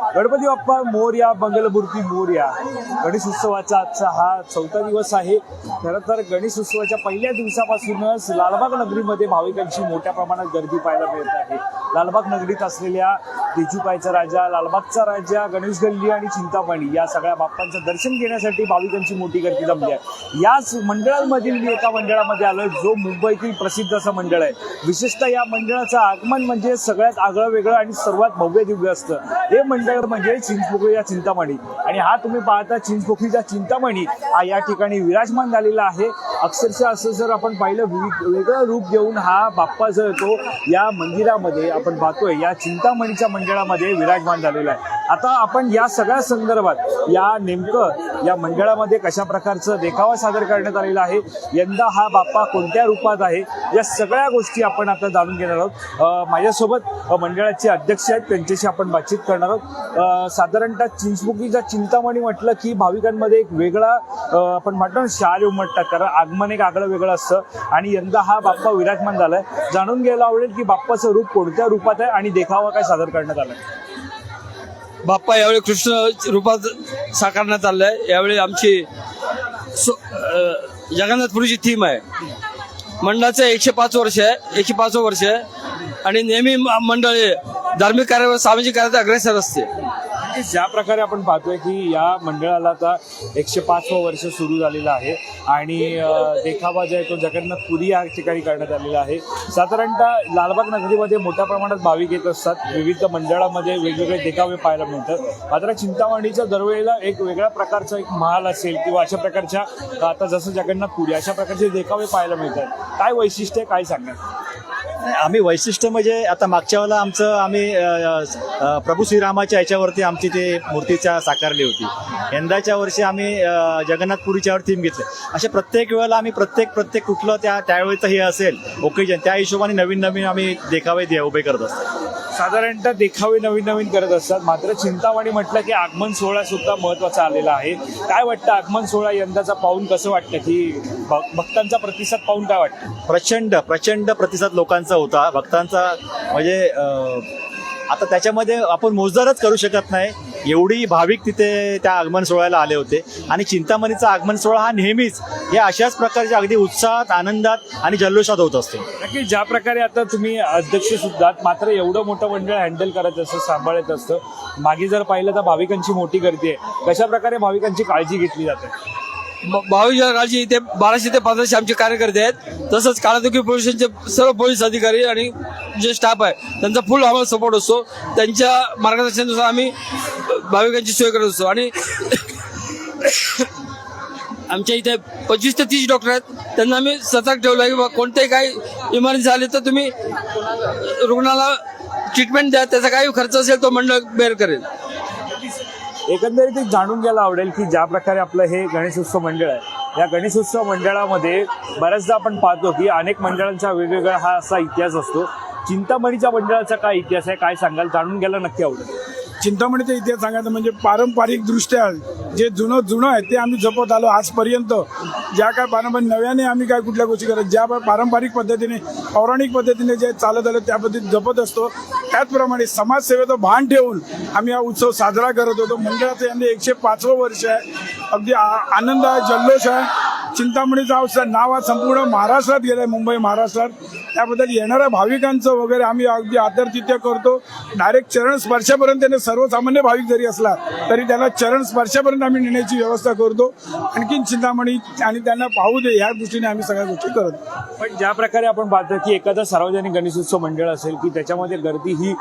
गणपती बाप्पा मोर्या मंगलमूर्ती मोर्या. गणेश उत्सवाचा आजचा हा चौथा दिवस आहे. खरं तर गणेश उत्सवाच्या पहिल्या दिवसापासूनच लालबाग नगरीमध्ये भाविकांची मोठ्या प्रमाणात गर्दी पाहायला मिळत आहे. लालबाग नगरीत असलेल्या देजूकायचा राजा लालबागचा राजा गणेश गल्ली आणि चिंतामणी या सगळ्या बाप्पांचं दर्शन घेण्यासाठी भाविकांची मोठी गर्दी जमली आहे. याच मंडळांमधील मी एका मंडळामध्ये आलोय जो मुंबईतील प्रसिद्ध असं मंडळ आहे. विशेषतः या मंडळाचं आगमन म्हणजे सगळ्यात आगळं वेगळं आणि सर्वात भव्य दिव्य असतं. हे मंडळ म्हणजे चिंचपोखरीचा चिंतामणी. आणि हा तुम्ही पाहता चिंचपोखरीचा चिंतामणी हा या ठिकाणी विराजमान झालेला आहे. अक्षरशः असं जर आपण पाहिलं विविध वेगळं रूप घेऊन हा बाप्पा जो येतो या मंदिरामध्ये आपण पाहतोय या चिंतामणीच्या मंडळामध्ये विराजमान झालेला आहे. आता आपण या सगळ्या संदर्भात या नेमकं या मंडळामध्ये कशा प्रकारचं देखावा सादर करण्यात आलेला आहे यंदा हा बाप्पा कोणत्या रूपात आहे या सगळ्या गोष्टी आपण आता जाणून घेणार आहोत. माझ्यासोबत मंडळाचे अध्यक्ष आहेत त्यांच्याशी आपण बातचीत करणार आहोत. साधारणतः चिंचबुकीचा चिंतामणी म्हटलं की भाविकांमध्ये एक वेगळा आपण म्हणतो ना शाल उमटतात. कारण आगमन एक आगळं वेगळं असतं. आणि यंदा हा बाप्पा विराजमान झालाय. जाणून घ्यायला आवडेल की बाप्पाचं रूप कोणत्या रूप रूपात आहे आणि देखावा काय सादर करण्यात आला बाप्पा यावेळी कृष्ण रूपात साकारण्यात आलं आहे यावेळी आमची सो- जगन्नाथपुरीची थीम आहे. मंडळाचं एकशे पाच वर्ष आहे. एकशे पाच वर्ष आहे. आणि नेहमी मंडळी मंडळ धार्मिक कार्यावर सामाजिक कार्यात अग्रेसर असते. की ज्या प्रकारे आपण पाहतोय की या मंडळाला आता एकशे पाचवं वर्ष सुरू झालेलं आहे आणि देखावा जो आहे तो जगन्नाथपुरी या ठिकाणी करण्यात आलेला आहे. साधारणतः लालबाग नगरीमध्ये मोठ्या प्रमाणात भाविक येत असतात. विविध मंडळामध्ये वेगवेगळे देखावे पाहायला मिळतात. मात्र चिंतामणीच्या दरवेळेला एक वेगळ्या प्रकारचा एक महाल असेल किंवा अशा प्रकारच्या आता जसं जगन्नाथपुरी अशा प्रकारचे देखावे पाहायला मिळतात. काय वैशिष्ट्य काय सांगणार? आम्ही वैशिष्ट्य म्हणजे आता मागच्या वेळेला आमचं आम्ही प्रभू श्रीरामाच्या याच्यावरती आमची ते मूर्तीचा साकारली होती. यंदाच्या वर्षी आम्ही जगन्नाथपुरीच्यावर थीम घेतलं. अशा प्रत्येक वेळेला आम्ही प्रत्येक प्रत्येक कुठलं त्या त्यावेळेचं हे असेल ओकेजन त्या हिशोबाने नवीन नवीन आम्ही देखावे दे उभे करत असतो. साधारणतः देखावे नवीन नवीन करत असतात. मात्र चिंतामणी म्हटलं की आगमन सोहळा सुद्धा महत्त्वाचा आलेला आहे. काय वाटतं आगमन सोहळा यंदाचा पाहून? कसं वाटतं की भक्तांचा प्रतिसाद पाहून काय वाटतं? प्रचंड प्रचंड प्रतिसाद लोकांचा होता. भक्तांचा म्हणजे आता त्याच्यामध्ये आपण मोजदारच करू शकत नाही. एवढी भाविक तिथे त्या आगमन सोहळ्याला आले होते. आणि चिंतामणीचा आगमन सोहळा हा नेहमीच या अशाच प्रकारच्या अगदी उत्साहात आनंदात आणि जल्लोषात होत असतो. नक्की ज्या प्रकारे आता तुम्ही अध्यक्ष सुद्धा मात्र एवढं मोठं मंडळ हँडल करत असतं सांभाळत असतं मागे जर पाहिलं तर भाविकांची मोठी गर्दी आहे. कशा प्रकारे भाविकांची काळजी घेतली जाते? भावी काळजी इथे बाराशे ते पंधराशे आमचे कार्यकर्ते आहेत. तसंच काळादुखी पोलिसांचे सर्व पोलीस अधिकारी आणि जे स्टाफ आहे त्यांचा फुल आम्हाला सपोर्ट असतो. त्यांच्या मार्गदर्शनानुसार आम्ही भाविकांची सोय करत असतो. आणि आमच्या इथे पंचवीस ते तीस डॉक्टर आहेत. त्यांना आम्ही सतर्क ठेवलं आहे की बा कोणतेही काही इमर्जन्सी आली तर तुम्ही रुग्णाला ट्रीटमेंट द्या. त्याचा काही खर्च असेल तो मंडळ बेअर करेल. एकंदरीत एक जाणून घ्यायला आवडेल की ज्या प्रकारे आपलं हे गणेशोत्सव मंडळ आहे या गणेशोत्सव मंडळामध्ये बऱ्याचदा आपण पाहतो की अनेक मंडळांचा वेगवेगळा हा असा इतिहास असतो. चिंतामणीच्या मंडळाचा काय इतिहास आहे काय सांगाल? जाणून घ्यायला नक्की आवडेल. चिंतामणीचा इतिहास सांगायचं म्हणजे पारंपरिक दृष्ट्या जे जुनं जुनं आहे ते आम्ही जपत आलो आजपर्यंत. ज्या काय पारंपरिक नव्याने आम्ही काय कुठल्या गोष्टी करत ज्या पारंपरिक पद्धतीने पौराणिक पद्धतीने जे चालत आलं त्या पद्धतीत जपत असतो. त्याचप्रमाणे समाजसेवेचं भान ठेवून आम्ही हा उत्सव साजरा करत होतो. मंडळाचं यांनी एकशे पाचवं वर्ष आहे. अगदी आ- आनंद आहे जल्लोष आहे. चिंतामणीचा अवसर नाव हा संपूर्ण महाराष्ट्रात गेलं आहे मुंबई महाराष्ट्रात. त्याबद्दल येणाऱ्या भाविकांचं वगैरे आम्ही अगदी आदरतिथ्य करतो. डायरेक्ट चरण स्पर्शापर्यंत त्याने सर्वसामान्य भाविक जरी असला तरी त्याला चरण स्पर्शापर्यंत आम्ही नेण्याची व्यवस्था करतो. आणखीन चिंतामणी आणि त्यांना पाहू दे ह्या दृष्टीने आम्ही सगळ्या गोष्टी करतो. पण ज्या प्रकारे आपण पाहतो की एखादा सार्वजनिक गणेशोत्सव मंडळ असेल की त्याच्यामध्ये गर्दी ही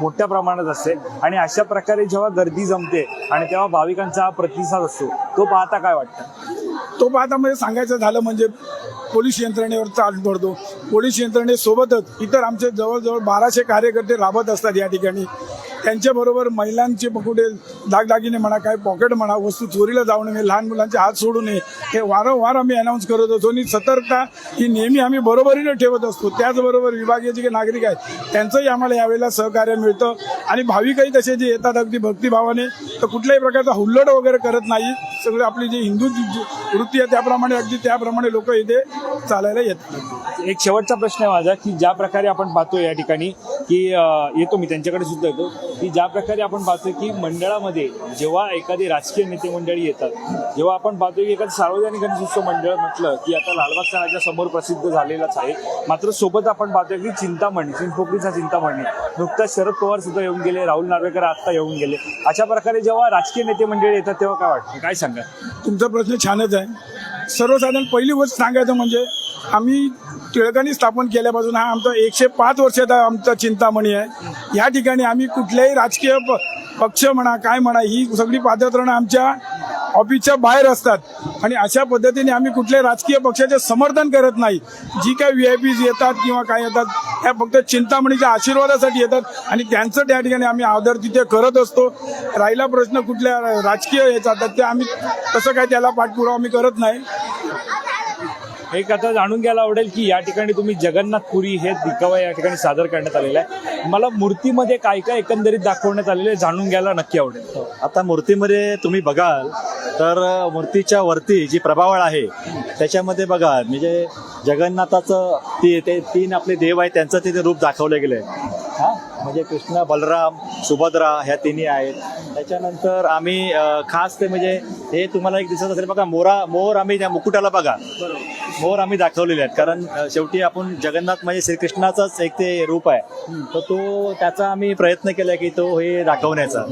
मोठ्या प्रमाणात असते आणि अशा प्रकारे जेव्हा गर्दी जमते आणि तेव्हा भाविकांचा हा प्रतिसाद असतो तो पाहता काय वाटतं? तो पाहता म्हणजे सांगायचं झालं म्हणजे पोलीस यंत्रणेवर चाल पडतो पोलीस यंत्रणेसोबतच इतर आमचे जवळजवळ बाराशे कार्यकर्ते राबत असतात या ठिकाणी. त्यांच्याबरोबर महिलांचे कुठे दागदागिने म्हणा काय पॉकेट म्हणा वस्तू चोरीला जाऊ नये लहान मुलांचे हात सोडू नये हे वारंवार आम्ही अनाऊन्स करत असतो. आणि सतर्कता ही नेहमी आम्ही बरोबरीने ठेवत असतो. त्याचबरोबर विभागीय जे नागरिक आहेत त्यांचंही आम्हाला यावेळेला सहकार्य मिळतं. आणि भाविकही तसे जे येतात अगदी भक्तिभावाने तर कुठल्याही प्रकारचा हुल्लड वगैरे करत नाही. सगळं आपली जी हिंदू जी वृत्ती आहे त्याप्रमाणे अगदी त्याप्रमाणे लोक इथे चालायला येतात. एक शेवटचा प्रश्न आहे माझा की ज्या प्रकारे आपण पाहतो या ठिकाणी की येतो मी त्यांच्याकडे सुद्धा येतो की ज्या प्रकारे आपण पाहतोय की मंडळामध्ये जेव्हा एखादी राजकीय नेते मंडळी येतात जेव्हा आपण पाहतोय की एखादं सार्वजनिक गणेशोत्सव मंडळ म्हटलं की आता लालबाग राजा समोर प्रसिद्ध झालेलाच आहे मात्र सोबत आपण पाहतोय की चिंतामणी चिंचपोकळीचा चिंतामणी नुकताच शरद पवार सुद्धा येऊन गेले राहुल नार्वेकर आत्ता येऊन गेले. अशा प्रकारे जेव्हा राजकीय नेते मंडळी येतात तेव्हा काय वाटतं? काय सांगा तुमचा प्रश्न छानच आहे. सर्वसाधारण पहिली गोष्ट सांगायचं म्हणजे आम्ही टिळकांनी स्थापन केल्यापासून हा आमचा एकशे पाच वर्षाचा आमचा चिंतामणी आहे. या ठिकाणी आम्ही कुठल्याही राजकीय प पक्ष म्हणा काय म्हणा ही सगळी पादत्रणं आमच्या ऑफिसच्या बाहेर असतात. आणि अशा पद्धतीने आम्ही कुठल्याही राजकीय पक्षाचे समर्थन करत नाही. जी काय व्ही आय पीज येतात किंवा काय येतात ह्या फक्त चिंतामणीच्या आशीर्वादासाठी येतात आणि त्यांचं त्या ठिकाणी आम्ही आदर तिथे करत असतो. राहिला प्रश्न कुठल्या राजकीय याचा तर ते आम्ही तसं काय त्याला पाठपुरावा आम्ही करत नाही. एक आता जाणून घ्यायला आवडेल की या ठिकाणी तुम्ही जगन्नाथपुरी हे दिखावा या ठिकाणी सादर करण्यात आलेला आहे. मला मूर्तीमध्ये काय काय एकंदरीत दाखवण्यात आलेलं आहे जाणून घ्यायला नक्की आवडेल. हो, आता मूर्तीमध्ये तुम्ही बघाल तर मूर्तीच्या वरती जी प्रभावळ आहे त्याच्यामध्ये बघा म्हणजे जगन्नाथाचं ती ते तीन आपले देव आहे त्यांचं तिथे रूप दाखवलं गेलं आहे म्हणजे कृष्ण बलराम सुभद्रा ह्या तिन्ही आहेत. त्याच्यानंतर आम्ही खास ते म्हणजे हे तुम्हाला एक दिसत असेल बघा मोरा मोर आम्ही त्या मुकुटाला बघा. मोर आम्ही दाखवलेले आहेत. कारण शेवटी आपण जगन्नाथ म्हणजे श्रीकृष्णाचाच एक ते रूप आहे. तर तो त्याचा आम्ही प्रयत्न केला की तो हे दाखवण्याचा.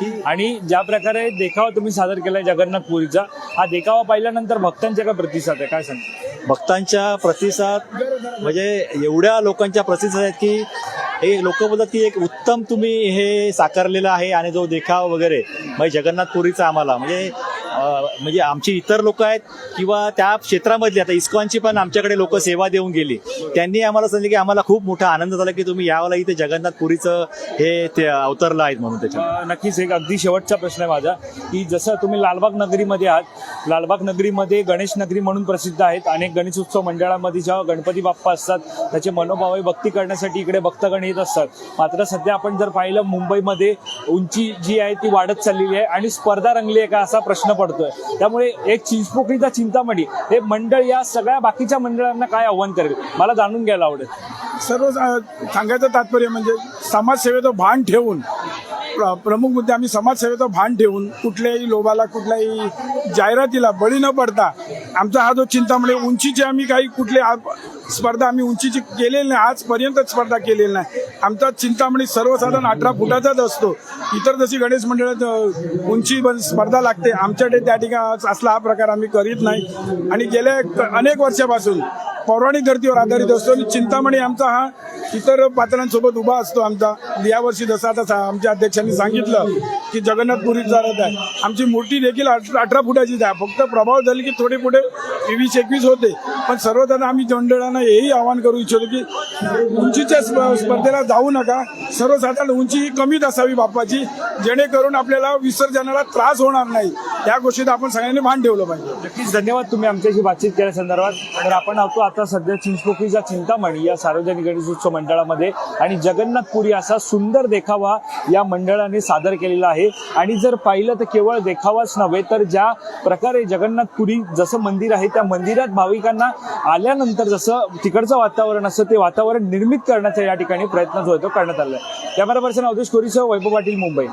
की आणि ज्या प्रकारे देखावा तुम्ही सादर केलाय जगन्नाथपुरीचा हा देखावा पाहिल्यानंतर भक्तांच्या काय प्रतिसाद आहे? काय सांग भक्तांच्या प्रतिसाद म्हणजे एवढ्या लोकांच्या प्रतिसाद आहेत की हे लोक बोलतात की एक उत्तम तुम्ही हे साकारलेलं आहे आणि जो देखाव वगैरे. म्हणजे जगन्नाथपुरीचा आम्हाला. म्हणजे म्हणजे आमची इतर लोक आहेत किंवा त्या क्षेत्रामधली आता इस्कॉनची पण आमच्याकडे लोक सेवा देऊन गेली. त्यांनी आम्हाला सांगितलं की आम्हाला खूप मोठा आनंद झाला की तुम्ही यावेळेला इथे जगन्नाथपुरीचं हे ते अवतरलं आहेत म्हणून त्याच्या नक्कीच एक अगदी शेवटचा प्रश्न आहे माझा की जसं तुम्ही लालबाग नगरीमध्ये आहात लालबाग नगरीमध्ये गणेश नगरी म्हणून प्रसिद्ध आहेत. अनेक गणेशोत्सव मंडळामध्ये जेव्हा गणपती बाप्पा असतात त्याचे मनोभावे भक्ती करण्यासाठी इकडे भक्तगण येत असतात. मात्र सध्या आपण जर पाहिलं मुंबईमध्ये उंची जी आहे ती वाढत चाललेली आहे आणि स्पर्धा रंगली आहे का असा प्रश्न पडतो. पडतोय. त्यामुळे एक चिंचपोकळीचा चिंतामणी. हे मंडळ या सगळ्या बाकीच्या मंडळांना काय आव्हान करेल? मला जाणून घ्यायला आवडेल. सर्व सांगायचं तात्पर्य म्हणजे समाजसेवेचं भान ठेवून प्र- प्रमुख मुद्दे आम्ही समाजसेवेचं भान ठेवून कुठल्याही लोभाला कुठल्याही जाहिरातीला बळी न पडता आमचा हा जो चिंतामणी उंचीची आम्ही काही कुठले स्पर्धा आम्ही उंचीची केलेली नाही आजपर्यंत स्पर्धा केलेली नाही. आमचा चिंतामणी सर्वसाधारण अठरा फुटाचाच असतो. इतर जशी गणेश मंडळात उंची स्पर्धा लागते. आमच्याकडे त्या ठिकाणी असला हा प्रकार आम्ही करीत नाही. आणि गेल्या क- अनेक वर्षापासून पौराणिक धर्तीवर आधारित असतो. आणि चिंतामणी आमचा हा इतर पात्रांसोबत उभा असतो आमचा. यावर्षी जसं आता सा- आमच्या अध्यक्षांनी सांगितलं की जगन्नाथपुरीत जात आहे. आमची मूर्ती देखील अठरा फुटाचीच आहे. फक्त प्रभाव झाली की थोडे पुढे वीस एकवीस होते. पण सर्वजण आम्ही मंडळांना हेही आवाहन करू इच्छितो की उंचीच्या स्प- स्पर्धेला जाऊ नका. सर्वसाधारण उंची ही कमीच असावी बाप्पाची. जेणेकरून आपल्याला विसर्जनाला त्रास होणार नाही. या गोष्टीत आपण सगळ्यांनी भान ठेवलं पाहिजे. नक्कीच धन्यवाद तुम्ही आमच्याशी बातचीत केल्या संदर्भात तर आपण आहोत आता सध्या चिंचपोकळीचा चिंतामणी या सार्वजनिक गणेशोत्सव मंडळामध्ये आणि जगन्नाथपुरी असा सुंदर देखावा या मंडळाने सादर केलेला आहे. आणि जर पाहिलं तर केवळ देखावाच नव्हे तर ज्या प्रकारे जगन्नाथपुरी जसं मंदिर आहे त्या मंदिरात भाविकांना आल्यानंतर जसं तिकडचं वातावरण असतं ते वातावरण निर्मित करण्याचा या ठिकाणी प्रयत्न जो आहे तो करण्यात आला आहे. कॅमेरा पर्सन अवधेश कोरीसह वैभव पाटील मुंबई.